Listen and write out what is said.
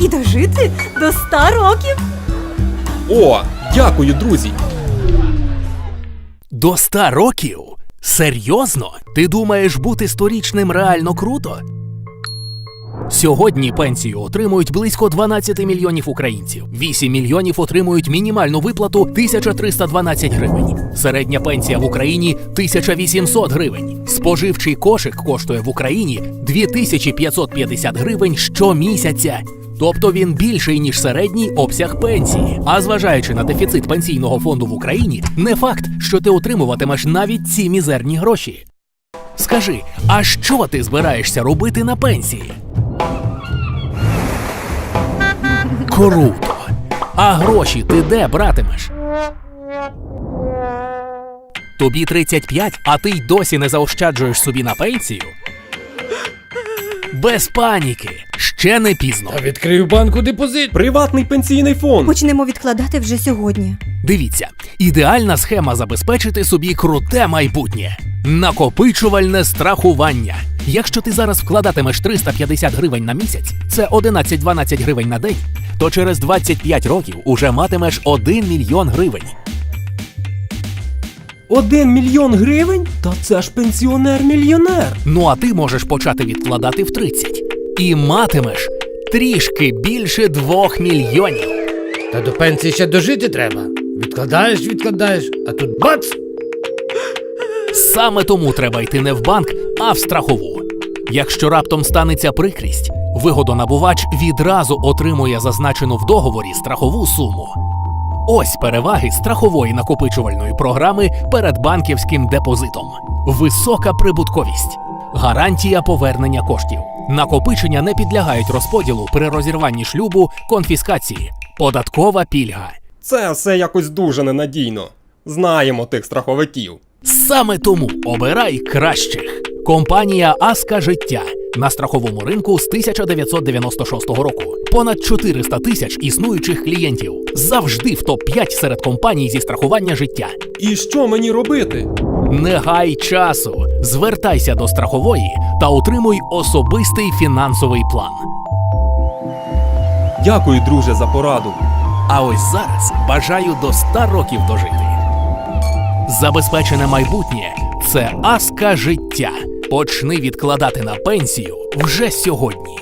І дожити до 100 років. О, дякую, друзі! До 100 років? Серйозно? Ти думаєш бути сторічним реально круто? Сьогодні пенсію отримують близько 12 мільйонів українців. 8 мільйонів отримують мінімальну виплату 1312 гривень. Середня пенсія в Україні 1800 гривень. Споживчий кошик коштує в Україні 2550 гривень щомісяця. Тобто він більший ніж середній обсяг пенсії. А зважаючи на дефіцит пенсійного фонду в Україні, не факт, що ти отримуватимеш навіть ці мізерні гроші. Скажи, а що ти збираєшся робити на пенсії? Круто! А гроші ти де братимеш? Тобі 35, а ти й досі не заощаджуєш собі на пенсію? Без паніки, ще не пізно. Та відкрию банку депозит. Приватний пенсійний фонд. Почнемо відкладати вже сьогодні. Дивіться, ідеальна схема забезпечити собі круте майбутнє. Накопичувальне страхування. Якщо ти зараз вкладатимеш 350 гривень на місяць, це 11-12 гривень на день, то через 25 років уже матимеш 1 мільйон гривень. Один мільйон гривень? Та це ж пенсіонер-мільйонер. Ну а ти можеш почати відкладати в 30. І матимеш трішки більше 2 мільйонів. Та до пенсії ще дожити треба. Відкладаєш, відкладаєш, а тут бац! Саме тому треба йти не в банк, а в страхову. Якщо раптом станеться прикрість, вигодонабувач відразу отримує зазначену в договорі страхову суму. Ось переваги страхової накопичувальної програми перед банківським депозитом: висока прибутковість, гарантія повернення коштів. Накопичення не підлягають розподілу при розірванні шлюбу, конфіскації, податкова пільга. Це все якось дуже ненадійно. Знаємо тих страховиків. Саме тому обирай кращих. Компанія Аска Життя на страховому ринку з 1996 року. Понад 400 тисяч існуючих клієнтів. Завжди в топ-5 серед компаній зі страхування життя. І що мені робити? Не гай часу. Звертайся до страхової та отримуй особистий фінансовий план. Дякую, друже, за пораду. А ось зараз бажаю до 100 років дожити. Забезпечене майбутнє це аска життя. Почни відкладати на пенсію вже сьогодні.